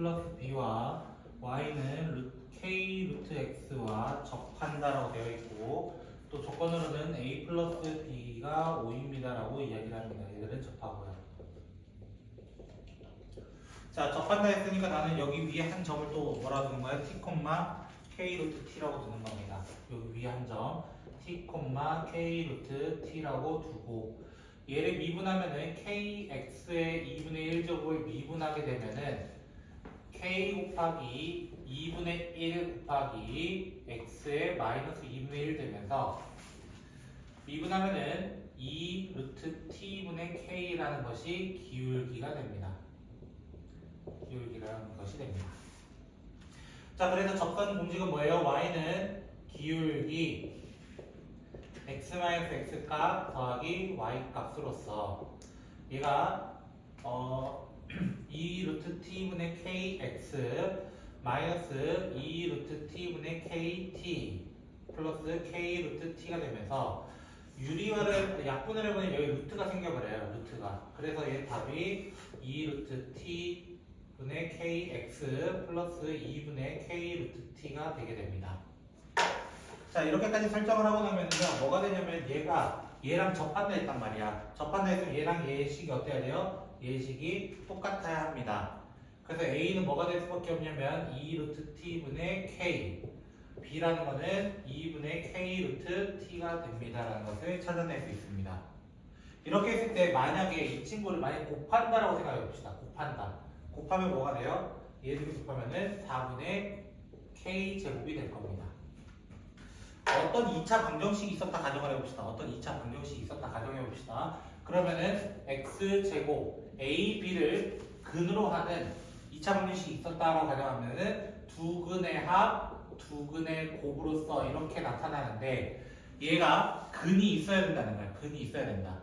플러스 b와 y는 루- k 루트 x와 접한다라고 되어 있고 또 조건으로는 a 플러스 b가 5입니다라고 이야기를 합니다. 얘들은 접하고요. 자 접한다 했으니까 나는 여기 위에 한 점을 또 뭐라 두는 거야? t, k 루트 t라고 두는 겁니다. 여기 위에 한 점 t, k 루트 t라고 두고 얘를 미분하면은 kx의 2분의 1제곱을 미분하게 되면은 k 곱하기 2분의 1 곱하기 x의 마이너스 2분의 1 되면서 미분하면은 2 루트 t분의 k라는 것이 기울기가 됩니다. 기울기라는 것이 됩니다. 자, 그래서 접근 공식은 뭐예요? y는 기울기 x-x 값 더하기 y 값으로서 얘가 어, 2 루트 t분의 kx 마이너스 2 루트 t분의 kt 플러스 k 루트 t가 되면서 유리화를 약분을 해보면 여기 루트가 생겨버려요 루트가. 그래서 얘 답이 2 루트 t 분의 kx 플러스 2분의 k 루트 t가 되게 됩니다. 자 이렇게까지 설정을 하고 나면요 뭐가 되냐면 얘가 얘랑 접한다 했단 말이야. 접한다 했으면 얘랑 얘의 식이 어때야 돼요? 얘식이 똑같아야 합니다 그래서 a는 뭐가 될 수밖에 없냐면 2 루트 t분의 k b라는 거는 2분의 k 루트 t가 됩니다라는 것을 찾아낼 수 있습니다 이렇게 했을 때 만약에 이 친구를 만약 곱한다라고 생각해 봅시다 곱한다 곱하면 뭐가 돼요? 얘들이 곱하면은 4분의 k 제곱이 될 겁니다 어떤 2차 방정식이 있었다 가정을 해봅시다. 어떤 2차 방정식이 있었다. 그러면은 x제곱 a, b를 근으로 하는 2차 방정식이 있었다라고 가정하면은 두 근의 합, 두 근의 곱으로서 이렇게 나타나는데 얘가 근이 있어야 된다는 거야. 근이 있어야 된다.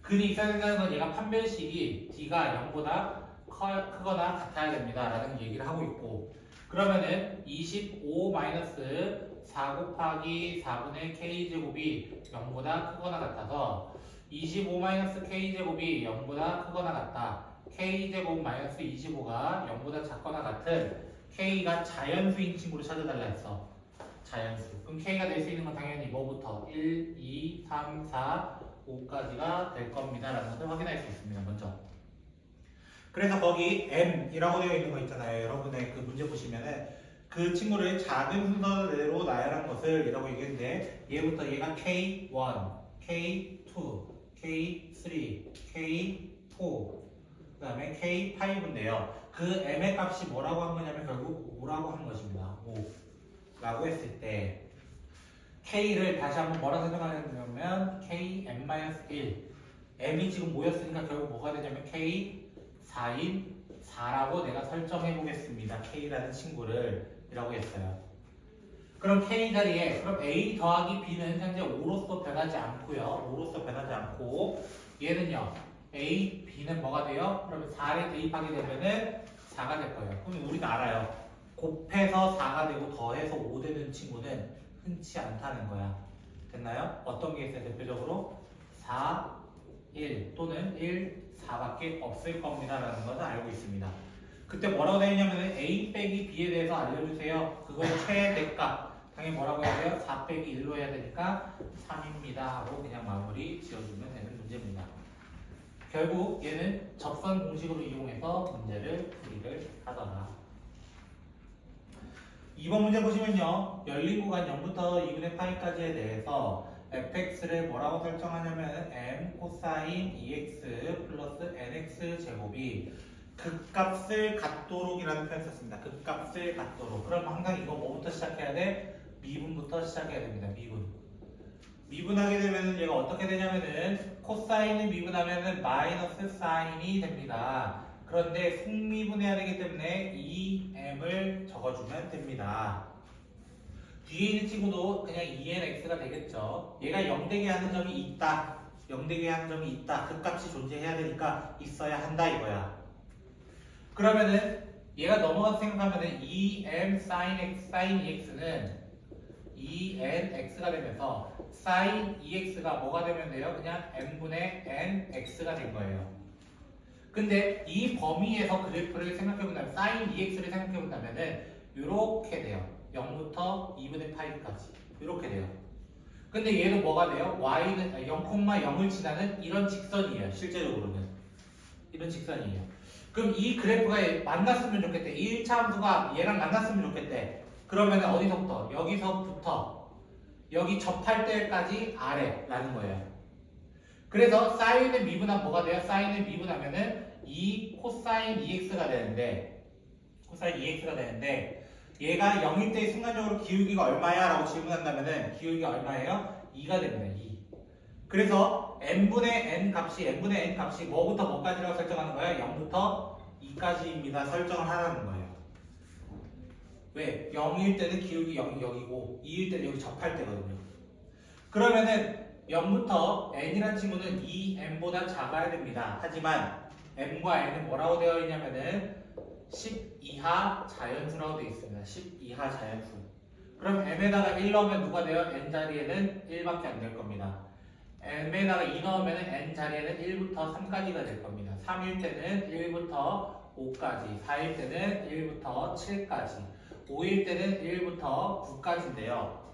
근이 있어야 된다는 건 얘가 판별식이 d가 0보다 커, 크거나 같아야 됩니다. 라는 얘기를 하고 있고 그러면은 25 마이너스 4 곱하기 4분의 k제곱이 0보다 크거나 같아서 25 마이너스 k제곱이 0보다 크거나 같다. k제곱 마이너스 25가 0보다 작거나 같은 k가 자연수인 친구를 찾아달라 했어. 자연수. 그럼 k가 될 수 있는 건 당연히 뭐부터? 1, 2, 3, 4, 5까지가 될 겁니다. 라는 것을 확인할 수 있습니다. 먼저. 그래서 거기 m이라고 되어 있는 거 있잖아요. 여러분의 그 문제 보시면은 그 친구를 작은 순서대로 나열한 것을 이라고 얘기했는데 얘부터 얘가 K1, K2, K3, K4 그 다음에 K5인데요. 그 M의 값이 뭐라고 한 거냐면 결국 5라고 한 것입니다. 5 라고 했을 때 K를 다시 한번 뭐라 설정하냐면 KM-1 M이 지금 모였으니까 결국 뭐가 되냐면 K 4인 4라고 내가 설정해 보겠습니다. K라는 친구를 이라고 했어요. 그럼 K 자리에 그럼 A 더하기 B는 현재 5로서 변하지 않고요. 5로서 변하지 않고 얘는요. A, B는 뭐가 돼요? 그러면 4를 대입하게 되면은 4가 될 거예요. 그럼 우리가 알아요. 곱해서 4가 되고 더해서 5 되는 친구는 흔치 않다는 거야. 됐나요? 어떤 게 있어요? 대표적으로 4, 1 또는 1, 4밖에 없을 겁니다라는 것을 알고 있습니다. 그때 뭐라고 되어 있냐면 A 빼기 B에 대해서 알려주세요. 그거의 최대값 당연히 뭐라고 해야 돼요? 4 빼기 1로 해야 되니까 3입니다 하고 그냥 마무리 지어주면 되는 문제입니다. 결국 얘는 접선 공식으로 이용해서 문제를 풀이를 하더라. 2번 문제 보시면요. 열린 구간 0부터 2분의 파이까지에 대해서 fx를 뭐라고 설정하냐면 m 코사인 ex 플러스 nx 제곱이 극값을 갖도록이라는 표현 썼습니다. 극값을 갖도록. 그럼 항상 이거 뭐부터 시작해야 돼? 미분부터 시작해야 됩니다. 미분. 미분하게 되면은 얘가 어떻게 되냐면은 코사인을 미분하면은 마이너스 사인이 됩니다. 그런데 승미분해야 되기 때문에 이 m을 적어주면 됩니다. 뒤에 있는 친구도 그냥 2nx가 되겠죠. 얘가 0되게 하는 점이 있다. 0되게 하는 점이 있다. 그 값이 존재해야 되니까 있어야 한다 이거야. 그러면은 얘가 넘어가서 생각하면은 2m sin x sin ex는 2nx가 되면서 sin ex가 뭐가 되면 돼요? 그냥 n분의 nx가 된 거예요. 근데 이 범위에서 그래프를 생각해본다면 sin EX를 생각해본다면 은 이렇게 돼요. 0부터 2분의 8까지 이렇게 돼요. 근데 얘는 뭐가 돼요? y는 0,0을 지나는 이런 직선이에요. 실제로는 이런 직선이에요. 그럼 이 그래프가 만났으면 좋겠대. 1차 함수가 얘랑 만났으면 좋겠대. 그러면 어디서부터? 여기서부터 여기 접할 때까지 아래라는 거예요. 그래서 사인의 미분하면 뭐가 돼요? 사인의 미분하면은 2 코사인 2x가 되는데 코사인 2x가 되는데 얘가 0일 때 순간적으로 기울기가 얼마야? 라고 질문한다면은 기울기가 얼마예요? 2가 됩니다. 2. 그래서 n분의 n 값이 n분의 n 값이 뭐부터 뭐까지라고 설정하는 거예요? 0부터 2까지입니다. 설정을 하라는 거예요. 왜? 0일 때는 기울기 0이 여기고 2일 때는 여기 접할 때거든요. 그러면은 0부터 n이라는 친구는 2n보다 작아야 됩니다. 하지만 m과 n은 뭐라고 되어 있냐면은 10 이하 자연수라고 되어 있습니다. 10 이하 자연수. 그럼 m에다가 1 넣으면 누가 돼요? n 자리에는 1밖에 안 될 겁니다. m에다가 2 넣으면 n 자리에는 1부터 3까지가 될 겁니다. 3일 때는 1부터 5까지, 4일 때는 1부터 7까지, 5일 때는 1부터 9까지인데요.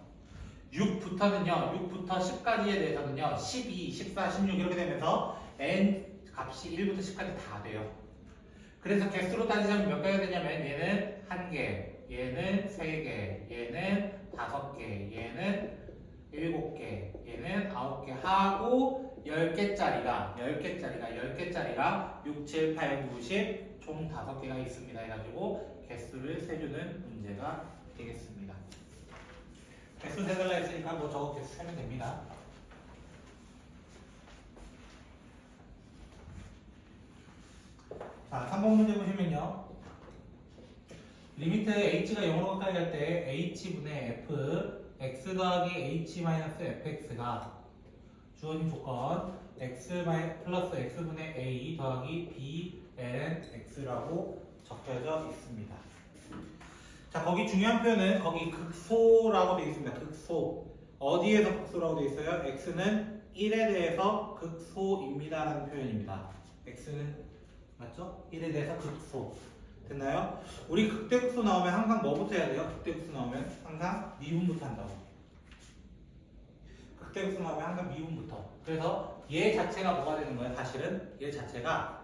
6부터는요, 6부터 10까지에 대해서는요, 12, 14, 16 이렇게 되면서 n 값이 1부터 10까지 다 돼요. 그래서 개수로 따지자면 몇 개가 되냐면 얘는 한 개, 얘는 세 개, 얘는 다섯 개, 얘는 일곱 개, 얘는 아홉 개 하고 열 개짜리가 열 개짜리가 열 개짜리가 6, 7, 8, 9, 10, 총 다섯 개가 있습니다. 해가지고 개수를 세주는 문제가 되겠습니다. 개수 세달라 했으니까 뭐 저거 개수 세면 됩니다. 자, 3번 문제 보시면요. 리미트 h가 0으로 가까이 갈 때 h분의 f x 더하기 h 마이너스 fx가 주어진 조건 x 플러스 x분의 a 더하기 b ln x라고 적혀져 있습니다. 자, 거기 중요한 표현은 거기 극소라고 되어 있습니다. 극소. 어디에서 극소라고 되어 있어요? x는 1에 대해서 극소입니다라는 표현입니다. x는 맞죠? 1에 대해서 극소. 됐나요? 우리 극대극소 나오면 항상 뭐부터 해야 돼요? 극대극소 나오면 항상 미분부터 한다고. 극대극소 나오면 항상 미분부터. 그래서 얘 자체가 뭐가 되는 거야? 사실은 얘 자체가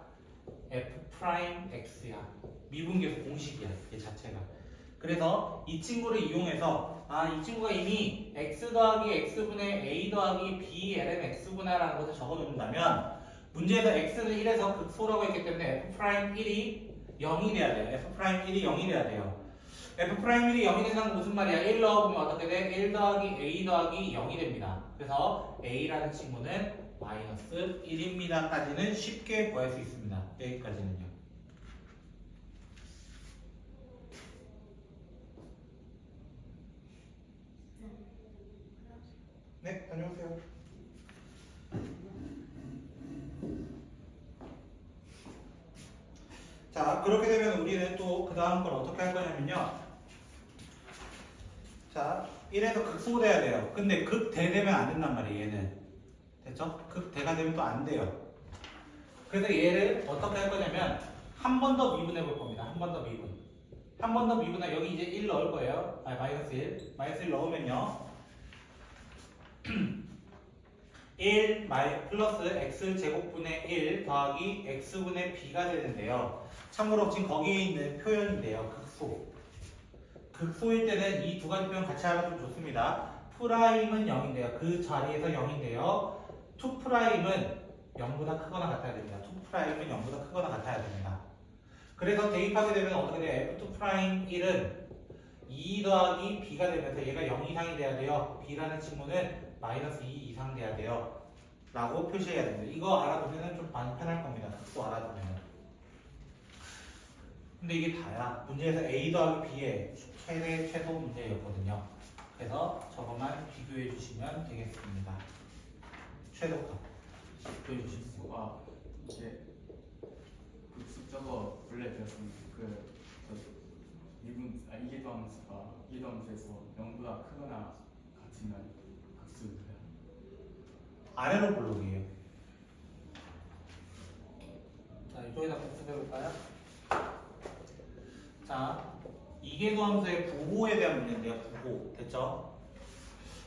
f 프라임 x야. 미분계수 공식이야. 얘 자체가. 그래서 이 친구를 이용해서 아 이 친구가 이미 x 더하기 x분의 a 더하기 b ln x구나라는 것을 적어놓는다면 문제에서 x는 1에서 극소라고 했기 때문에 f 프라임 1이 0이 돼야 돼요. f 프라임 1이 0이 돼야 돼요. f 프라임 1이 0이 된다는 건 무슨 말이야? 1 넣어보면 어떻게 돼? 1 더하기 a 더하기 0이 됩니다. 그래서 a라는 친구는 마이너스 1입니다까지는 쉽게 구할 수 있습니다. 여기까지는요. 네, 다녀오세요. 자, 그렇게 되면 우리는 또 그 다음 걸 어떻게 할 거냐면요. 자, 1에서 극소돼야 돼요. 근데 극대되면 안 된단 말이에요, 얘는. 됐죠? 극대가 되면 또 안 돼요. 그래서 얘를 어떻게 할 거냐면, 한 번 더 미분해 볼 겁니다. 한 번 더 미분. 한 번 더 미분하 여기 이제 1 넣을 거예요. 아, 마이너스 1. 마이너스 1 넣으면요. 1 마이 플러스 x 제곱분의 1 더하기 x분의 b가 되는데요. 참고로 지금 거기에 있는 표현인데요. 극소. 극소일 때는 이 두 가지 표현 같이 알아두면 좋습니다. 프라임은 0인데요. 그 자리에서 0인데요. 2 프라임은 0보다 크거나 같아야 됩니다. 2 프라임은 0보다 크거나 같아야 됩니다. 그래서 대입하게 되면 어떻게 돼요? f2 프라임 1은 2 더하기 b가 되면서 얘가 0 이상이 돼야 돼요. b라는 친구는 마이너스 2 이상 돼야 돼요. 라고 표시해야 됩니다. 이거 알아두면 좀 많이 편할 겁니다. 극소 알아두면. 근데 이게 다야. 문제에서 A 더하기 B의 최대 최소 문제였거든요. 그래서 저것만 비교해 주시면 되겠습니다. 최소값 비교해 주시면 돼요. 아 이게 극수 저거 원래 배웠던 그 저, 미분 아 이게 더함수가 이게 더함수에서 0보다 크거나 같으면 극수인가요? 아래로 블록이에요. 자, 이 이쪽에다 복습해볼까요? 자, 이계도 함수의 부호에 대한 문제인데요. 부호. 됐죠?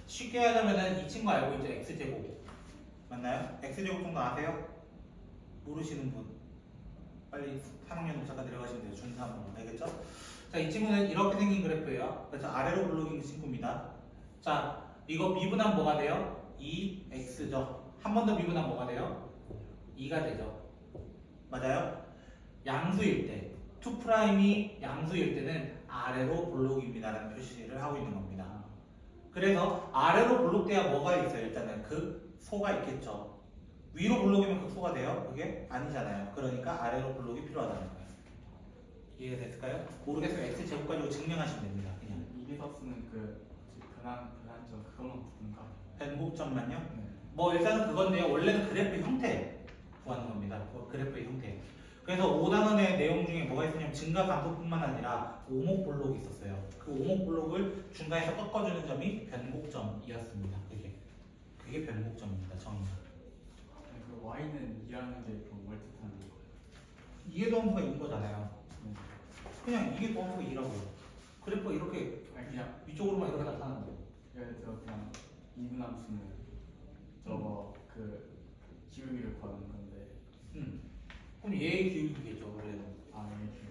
쉽게 하자면은 이 친구 알고 있죠? x제곱. 맞나요? x제곱 정도 아세요? 모르시는 분. 빨리 3학년 동작가 내려가시면 돼요. 중3으로. 알겠죠? 자, 이 친구는 이렇게 생긴 그래프예요. 그래서 아래로 블록인 친구입니다. 자, 이거 미분하면 뭐가 돼요? 2x죠. 한 번 더 미분하면 뭐가 돼요? 2가 되죠. 맞아요? 양수일 때, 2'이 양수일 때는 아래로 블록입니다라는 표시를 하고 있는 겁니다. 그래서 아래로 블록돼야 뭐가 있어요? 일단은 그 소가 있겠죠. 위로 블록이면 극소가 돼요? 그게 아니잖아요. 그러니까 아래로 블록이 필요하다는 거예요. 이해가 됐을까요? 모르겠으면 x 제곱 가지고 증명하시면 됩니다. 그냥 더 쓰는 그 변환 변환점 그것만 부른가? 변곡점만요. 네. 뭐 일단은 그건데요. 원래는 그래프 형태 구하는 겁니다. 그 그래프의 형태. 그래서 5단원의 내용 중에 뭐가 있었냐면 증가 감소뿐만 아니라 오목 블록이 있었어요. 그 오목 블록을 중간에서 꺾어주는 점이 변곡점이었습니다. 그게 그게 변곡점입니다. 정의가. 아니, 그 y는 2라는 게뭘 뜻하는 거예요? 이게 도함수가 있는 거잖아요. 네. 그냥 이게 도함수가 2라고요. 그래프가 이렇게 아니 그냥 위쪽으로만 이렇게 나타나는데. 예를 들어 그냥 이분함수는 저거 그 기울기를 구하는 건데 음. 그럼 얘의 기울기겠죠. 원래는. 아 이게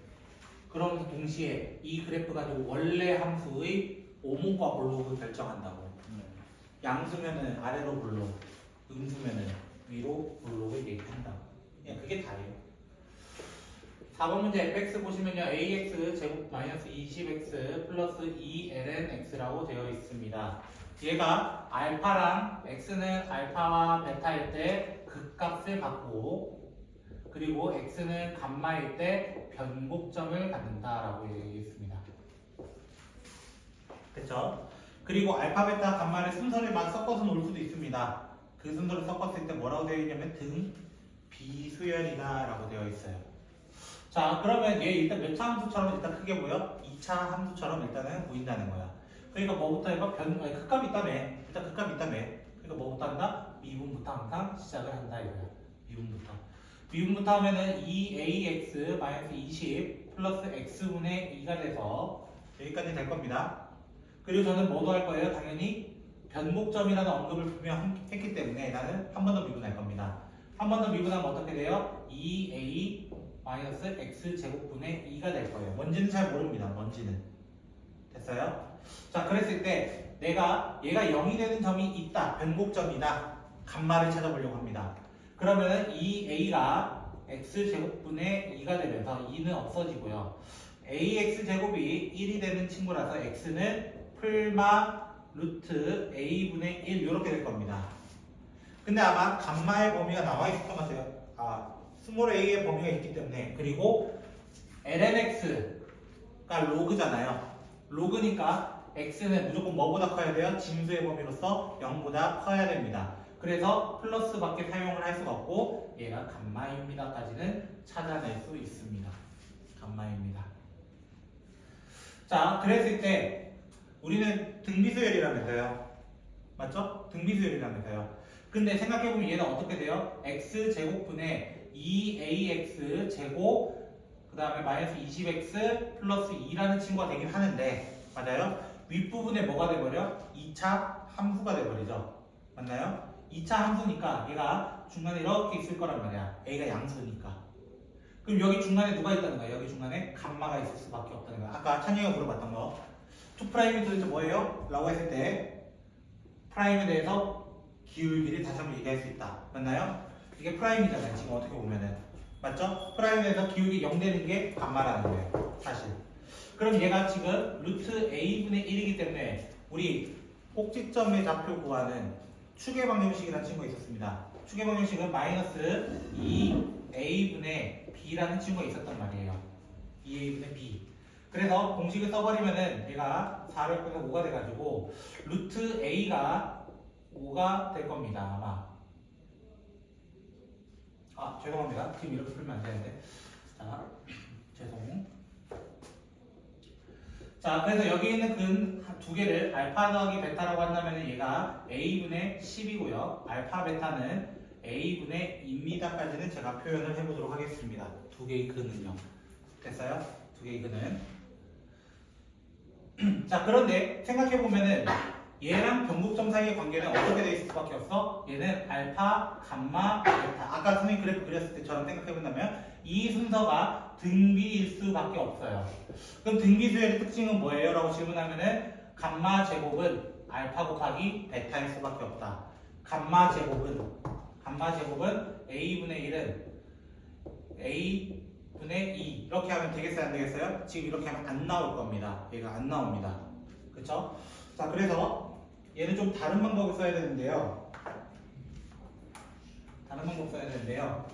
그럼 동시에 이 그래프 가지고 원래 함수의 오목과 블록을 결정한다고. 네. 양수면은 아래로 블록, 음수면은 위로 블록을 얘기한다. 그냥 그게 다예요. 4번 문제 fx 보시면요 ax 제곱 마이너스 20x 플러스 2lnx라고 되어 있습니다. 얘가 알파랑 x는 알파와 베타일 때 극값을 갖고 그리고 x는 감마일 때 변곡점을 갖는다라고 얘기했습니다. 됐죠? 그리고 알파, 베타, 감마를 순서를 막 섞어서 놓을 수도 있습니다. 그 순서를 섞었을 때 뭐라고 되어 있냐면 등 비수열이다 라고 되어 있어요. 자, 그러면 얘 일단 몇 차 함수처럼 일단 크게 보여? 2차 함수처럼 일단은 보인다는 거야. 그러니까 뭐부터 해봐? 변, 아니, 극값이 있다며. 일단 극값이 있다며. 그러니까 뭐부터 한다? 미분부터 항상 시작을 한다 이거야. 미분부터. 미분부터 하면은 2ax 20 플러스 x분의 2가 돼서 여기까지 될 겁니다. 그리고 저는 뭐도 할 거예요? 당연히 변곡점이라는 언급을 분명 했기 때문에 나는 한 번 더 미분할 겁니다. 한 번 더 미분하면 어떻게 돼요? 2a 마이너스 x 제곱분의 2가 될 거예요. 뭔지는 잘 모릅니다. 뭔지는 됐어요? 자, 그랬을 때 내가 얘가 0이 되는 점이 있다. 변곡점이다. 감마를 찾아보려고 합니다. 그러면은 2a가 x 제곱분의 2가 되면서 2는 없어지고요. ax 제곱이 1이 되는 친구라서 x는 풀마 루트 a분의 1 이렇게 될 겁니다. 근데 아마 감마의 범위가 나와 있을 것 같아요. 아, 스몰 a의 범위가 있기 때문에 그리고 lnx가 로그잖아요. 로그니까 x는 무조건 뭐보다 커야 돼요? 진수의 범위로서 0보다 커야 됩니다. 그래서 플러스밖에 사용을 할 수가 없고 얘가 감마입니다까지는 찾아낼 수 있습니다. 감마입니다. 자, 그랬을 때 우리는 등비수열이라면서요. 맞죠? 등비수열이라면서요. 근데 생각해보면 얘는 어떻게 돼요? x 제곱분의 2ax 제곱 그 다음에 마이너스 20x 플러스 2라는 친구가 되긴 하는데 맞아요? 윗부분에 뭐가 돼버려? 2차 함수가 돼버리죠. 맞나요? 2차 함수니까 얘가 중간에 이렇게 있을 거란 말이야. a가 양수니까. 그럼 여기 중간에 누가 있다는 거야? 여기 중간에 감마가 있을 수밖에 없다는 거야. 아까 찬이가 물어봤던 거. 2'이 도대체 뭐예요? 라고 했을 때 프라임에 대해서 기울기를 다시 한번 얘기할 수 있다. 맞나요? 이게 프라임이잖아요. 지금 어떻게 보면은. 맞죠? 프라임에 대해서 기울기 0 되는 게 감마라는 거예요. 사실. 그럼 얘가 지금 루트 a분의 1이기 때문에 우리 꼭지점의 좌표 구하는 추계 방정식이라는 친구가 있었습니다. 추계 방정식은 마이너스 2a분의 b라는 친구가 있었단 말이에요. 2a분의 b. 그래서 공식을 써버리면은 얘가 4를 빼서 5가 돼가지고 루트 a가 5가 될 겁니다. 아마. 아 죄송합니다. 지금 이렇게 풀면 안 되는데. 자 죄송. 자 그래서 여기 있는 근 두 개를 알파 더하기 베타라고 한다면 얘가 a분의 10이고요. 알파 베타는 a분의 2입니다까지는 제가 표현을 해보도록 하겠습니다. 두 개의 근은요. 됐어요? 두 개의 근은. 자 그런데 생각해 보면은 얘랑 변곡점 사이의 관계는 어떻게 돼 있을 수밖에 없어? 얘는 알파, 감마, 베타. 아까 선생님 그래프 그렸을 때처럼 생각해 본다면 이 순서가 등비일 수밖에 없어요. 그럼 등비수의 특징은 뭐예요? 라고 질문하면은 감마 제곱은 알파 곱하기 베타일 수밖에 없다. 감마 제곱은 감마 제곱은 a분의 1은 a 분의 2 이렇게 하면 되겠어요? 안 되겠어요? 지금 이렇게 하면 안 나올 겁니다. 얘가 안 나옵니다. 그쵸? 자 그래서 얘는 좀 다른 방법을 써야 되는데요. 다른 방법 써야 되는데요.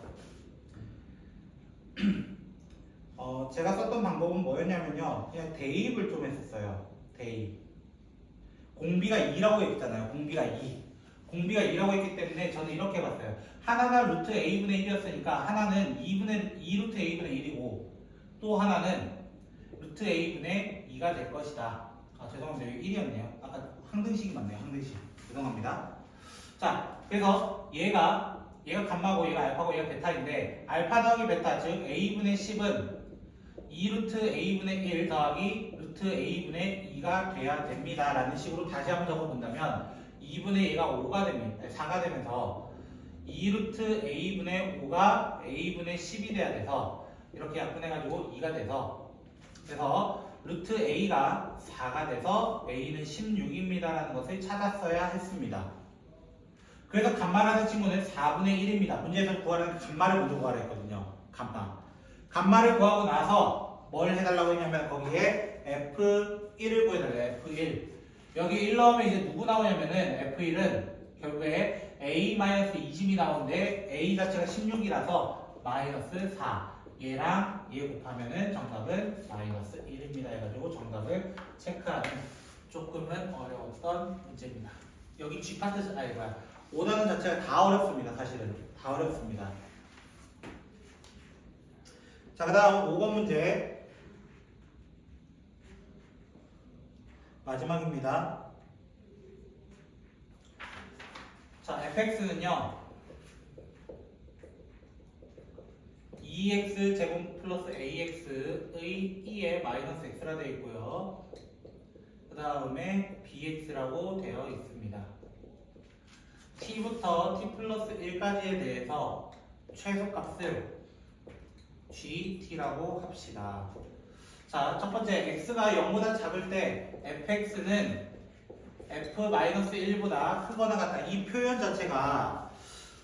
어, 제가 썼던 방법은 뭐였냐면요. 그냥 대입을 좀 했었어요. 대입. 공비가 2라고 했잖아요. 공비가 2. 공비가 2라고 했기 때문에 저는 이렇게 봤어요. 하나가 루트 a분의 1이었으니까 하나는 2분의 2 루트 a분의 1이고 또 하나는 루트 a분의 2가 될 것이다. 아 죄송합니다. 여기 1이었네요. 아까 항등식이 맞네요. 항등식. 죄송합니다. 자, 그래서 얘가 얘가 감마고 얘가 알파고 얘가 베타인데 알파 더하기 베타 즉 a분의 10은 2 루트 a분의 1 더하기 루트 a분의 2가 돼야 됩니다. 라는 식으로 다시 한번 적어본다면 2분의 2가 5가 됩니다. 4가 되면서 2 루트 a분의 5가 a분의 10이 돼야 돼서 이렇게 약분해가지고 2가 돼서 그래서 루트 a가 4가 돼서 a는 16입니다라는 것을 찾았어야 했습니다. 그래서 감마라는 친구는 4분의 1입니다. 문제에서 구하라는 감마를 먼저 구하라 했거든요. 감마. 감마를 구하고 나서 뭘 해달라고 했냐면 거기에 F1을 구해달래요. F1. 여기 1 넣으면 이제 누구 나오냐면은 F1은 결국에 A-20이 나오는데 A 자체가 16이라서 마이너스 4. 얘랑 얘 곱하면은 정답은 마이너스 1입니다. 해가지고 정답을 체크하는 조금은 어려웠던 문제입니다. 여기 G 파트, 아니 뭐야. 5단원 자체가 다 어렵습니다. 사실은. 다 어렵습니다. 자, 그 다음 5번 문제. 마지막입니다. 자, fx는요. 2x 제곱 플러스 ax의 2에 마이너스 x라 되어 있고요. 그 다음에 bx라고 되어 있습니다. t부터 t 플러스 1까지에 대해서 최소값을 gt라고 합시다. 자, 첫 번째 x가 0보다 작을 때 fx는 f-1보다 크거나 같다. 이 표현 자체가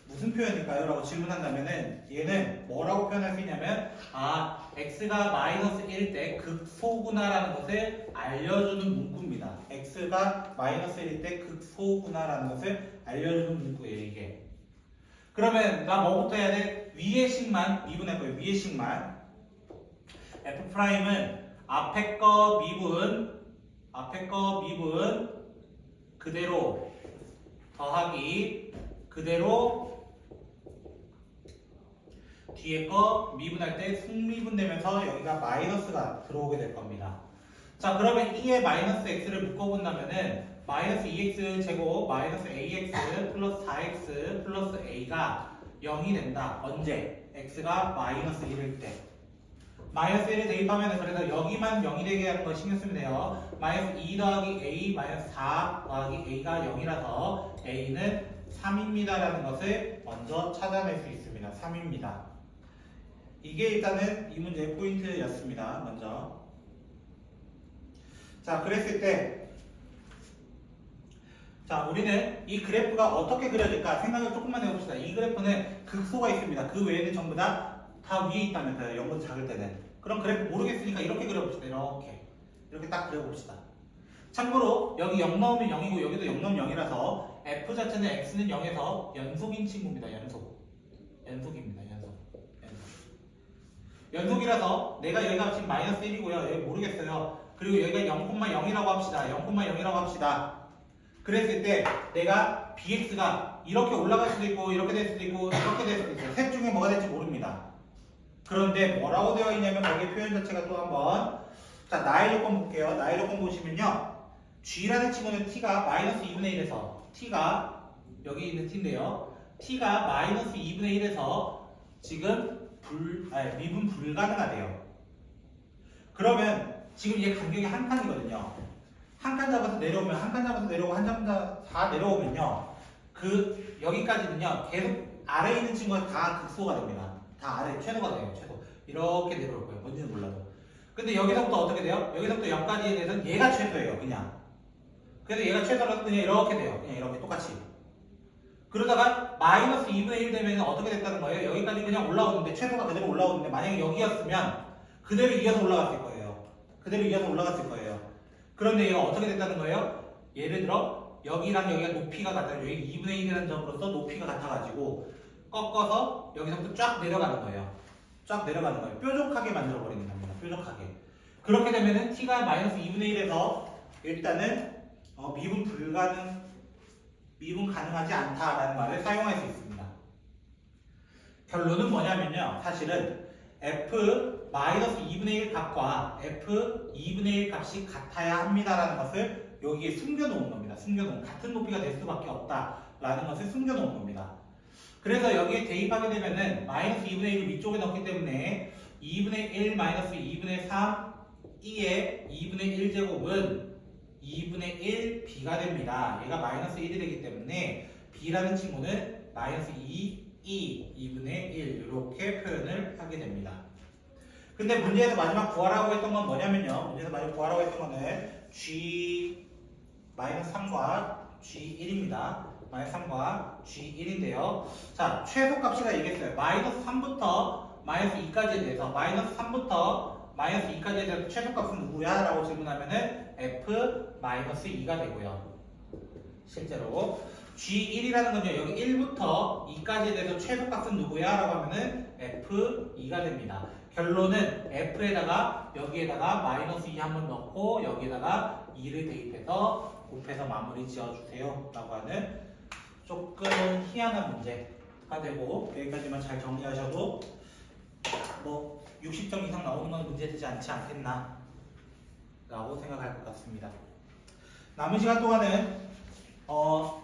무슨 표현일까요? 라고 질문한다면은 얘는 뭐라고 표현할 수 있냐면 아 x가 마이너스 1일 때 극소구나라는 것을 알려주는 문구입니다. x가 마이너스 1일 때 극소구나라는 것을 알려주는 문구예요 이게. 그러면 나 뭐부터 해야 돼? 위의 식만 미분할 거예요. 위의 식만 f 프라임은 앞에 거 미분 앞에 거 미분 그대로 더하기 그대로 뒤에 거 미분할 때 승미분 되면서 여기가 마이너스가 들어오게 될 겁니다. 자 그러면 2에 마이너스 x를 묶어본다면은 마이너스 2x 제곱 마이너스 ax 플러스 4x 플러스 a가 0이 된다. 언제? x가 마이너스 1일 때. 마이너스 1을 대입하면 그래서 여기만 0이 되게 하는 거 신경 쓰면 돼요. 마이너스 2 더하기 a 마이너스 4 더하기 a가 0이라서 a는 3입니다라는 것을 먼저 찾아낼 수 있습니다. 3입니다. 이게 일단은 이 문제의 포인트였습니다. 먼저. 자, 그랬을 때 자, 우리는 이 그래프가 어떻게 그려질까 생각을 조금만 해봅시다. 이 그래프는 극소가 있습니다. 그 외에는 전부 다 다 위에 있다면서요. 0보다 작을 때는. 그럼 그래프 모르겠으니까 이렇게 그려봅시다. 이렇게. 이렇게 딱 그려봅시다. 참고로 여기 0 넣으면 0이고 여기도 0 넣으면 0이라서 f 자체는 x는 0에서 연속인 친구입니다. 연속. 연속입니다. 연속. 연속. 연속이라서 내가 여기가 지금 마이너스 1이고요. 여기 모르겠어요. 그리고 여기가 0,0이라고 합시다. 0,0이라고 합시다. 그랬을 때 내가 bx가 이렇게 올라갈 수도 있고 이렇게 될 수도 있고 이렇게 될 수도 있어요. 셋 중에 뭐가 될지 모릅니다. 그런데 뭐라고 되어 있냐면 거기에 표현 자체가 또 한번 자 나의 조건 볼게요. 나의 조건 보시면요. g라는 친구는 t가 마이너스 2분의 1에서 t가 여기 있는 t인데요. t가 마이너스 2분의 1에서 지금 불, 아니, 미분 불가능하대요. 그러면 지금 얘 간격이 한 칸이거든요. 한 칸 잡아서 내려오면 한 칸 잡아서 내려오고 한 칸 다 내려오면요. 그 여기까지는요. 계속 아래에 있는 친구가 다 극소가 됩니다. 다 아래 최소가 돼요. 최소. 이렇게 내려올 거예요. 뭔지는 몰라도. 근데 여기서부터 어떻게 돼요? 여기서부터 여기까지에 대해서는 얘가 최소예요. 그냥. 그래서 얘가 최소라서 그냥 이렇게 돼요. 그냥 이렇게 똑같이. 그러다가 마이너스 2분의 1 되면 어떻게 됐다는 거예요? 여기까지 그냥 올라오는데 최소가 그대로 올라오는데 만약에 여기였으면 그대로 이어서 올라갔을 거예요. 그대로 이어서 올라갔을 거예요. 그런데 얘가 어떻게 됐다는 거예요? 예를 들어 여기랑 여기가 높이가 같아요. 여기 2분의 1이라는 점으로서 높이가 같아가지고 꺾어서 여기서부터 쫙 내려가는 거예요. 쫙 내려가는 거예요. 뾰족하게 만들어 버리는 겁니다. 뾰족하게. 그렇게 되면은 t가 마이너스 2분의 1에서 일단은 어, 미분 불가능 미분 가능하지 않다라는 말을 사용할 수 있습니다. 결론은 뭐냐면요. 사실은 f 마이너스 2분의 1 값과 f 2분의 1 값이 같아야 합니다라는 것을 여기에 숨겨놓은 겁니다. 숨겨놓은 같은 높이가 될 수밖에 없다라는 것을 숨겨놓은 겁니다. 그래서 여기에 대입하게 되면은 마이너스 2분의 1을 위쪽에 넣기 때문에 2분의 1 마이너스 2분의 3 2의 2분의 1 제곱은 2분의 1 b가 됩니다. 얘가 마이너스 1이 되기 때문에 b라는 친구는 마이너스 2 2 2분의 1 이렇게 표현을 하게 됩니다. 근데 문제에서 마지막 구하라고 했던 건 뭐냐면요. 문제에서 마지막 구하라고 했던 거는 g 마이너스 3과 g1입니다. 마이너스 3과 g1인데요. 자, 최소값이가 얘기했어요. 마이너스 3부터 마이너스 2까지에 대해서 마이너스 3부터 마이너스 2까지에 대해서 최소값은 누구야? 라고 질문하면은 f 마이너스 2가 되고요. 실제로 g1이라는 건요. 여기 1부터 2까지에 대해서 최소값은 누구야? 라고 하면은 f2가 됩니다. 결론은 f에다가 여기에다가 마이너스 2 한번 넣고 여기에다가 2를 대입해서 곱해서 마무리 지어주세요. 라고 하는 조금 희한한 문제가 되고 여기까지만 잘 정리하셔도 뭐 60점 이상 나오는 건 문제되지 않지 않겠나 라고 생각할 것 같습니다. 남은 시간 동안은 어,